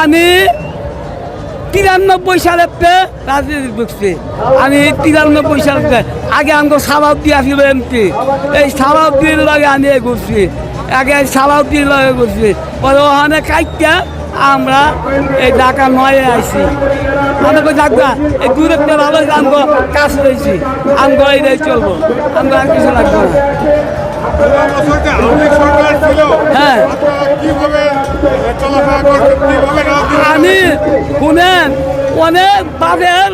আমি তিরানব্বই সালেতে রাজনীতি ঢুকছি আমি তিরানব্বই সালেতে আগে আমাকে সালাউদ্দি আসিল এমপি। এই সালাউদ্দির লগে আমি ঘুরছি আগে সালাউদ্দির লগে ঘুরছি পরে ওখানে কাইটা আমরা এই ঢাকা নয়ে আইছি। আমাকে ডাকবা এই দূরত্ব ভালো আমগো কাজ রয়েছি আমগো এইটাই চলবো। আমগো আর কিছু লাগবে না। হ্যাঁ। শুনেন, অনেক বাদের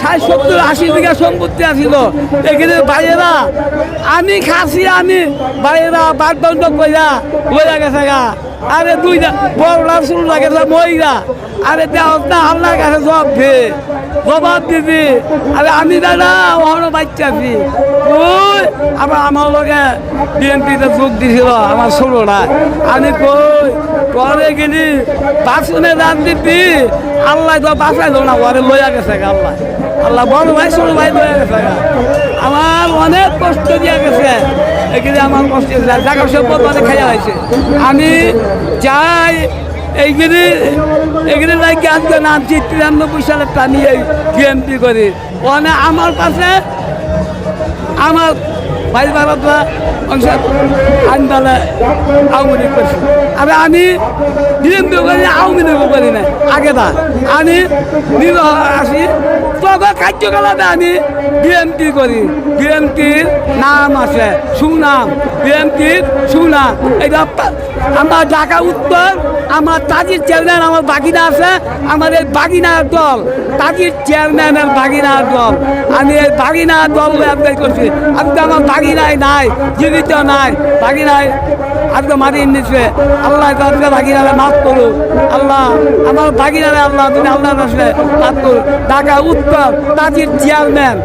ষাট সত্তর আশি বিঘা সম্পত্তি আছিল। এখানে ভাইয়েরা, আমি খাসি, আমি ভাইয়েরা বাদ বন্ধ কইরা লইয়া গেছে গা। আরে দুইটা বড়রা শুরু লাগেছে মহিলা। আরে দেওয়া না, আল্লাহর কাছে জবাব দে। জবাব দিবি আরে আমি দাদা ওখানে বাচ্চা আছি ওই আবার আমার লগে বিএনপিতে যোগ দিছিল, আমার ষোলোটা আমি কই? ঘরে গেলি, বাসনে রাজনীতি আল্লাহ তো বাঁচাইলো না, ঘরে লইয়া গেছে আল্লাহ। আল্লাহ বড় ভাই, ছোট ভাই লইয়া গেছে আমার অনেক কষ্ট দিয়া গেছে। এখানে আমার কষ্ট জায়গা সম্পদ মানে খাইয়া হয়েছে আমি যাই এইগুলি নাকি আজকে নামছি তিরানব্বই সালে টানি এই বিএমপি করি। ওখানে আমার পাশে আমার ভাই বাবারা অংশ আনবালে আওয়ামী লীগ করছি। আর আমি বিএনপি করি আওয়ামী লীগও করি না আগে না আমি নিজ আসি, তবে কার্যকলাপে আমি বিএনপি করি। বিএনপির নাম আছে সুনাম বিএনপির সুনাম। এটা আমার ঢাকা উত্তর আমার তাজির চেয়ারম্যান আমার বাগিনা আছে এই বাগিনার দল, তাজির চেয়ারম্যানের বাগিনার দল। আমি এই বাগিনার দল অ্যাপ্লাই করছি। আজকে আমার বাগিনায় নাই, জীবিত নাই। বাগিনায় আজকে মারিয়ে নিচ্ছে আল্লাহ আজকে বাগিনারে মাফ করুক। আল্লাহ, আমার বাগিনারে আল্লাহ তুমি আল্লাহর কাছে মাফ করুক। ঢাকা উত্তর তাজির চেয়ারম্যান,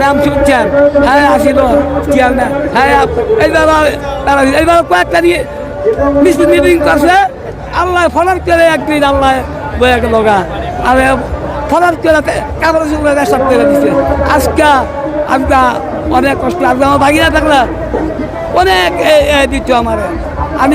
নাম শুনছেন? হ্যাঁ আসিল চেয়ারম্যান। হ্যাঁ এইবার এইবার কয়েকটা নিয়ে মিটিং করছে। আল্লাহ ফলার করে একদিন আল্লাহ বয়ে গেল গা। আর ফলার করে কাপড় চুপড়ে সব করে আজকে আজকা অনেক কষ্ট আজকে আমার বাগিনা থাকলে অনেক দিত আমার। আমি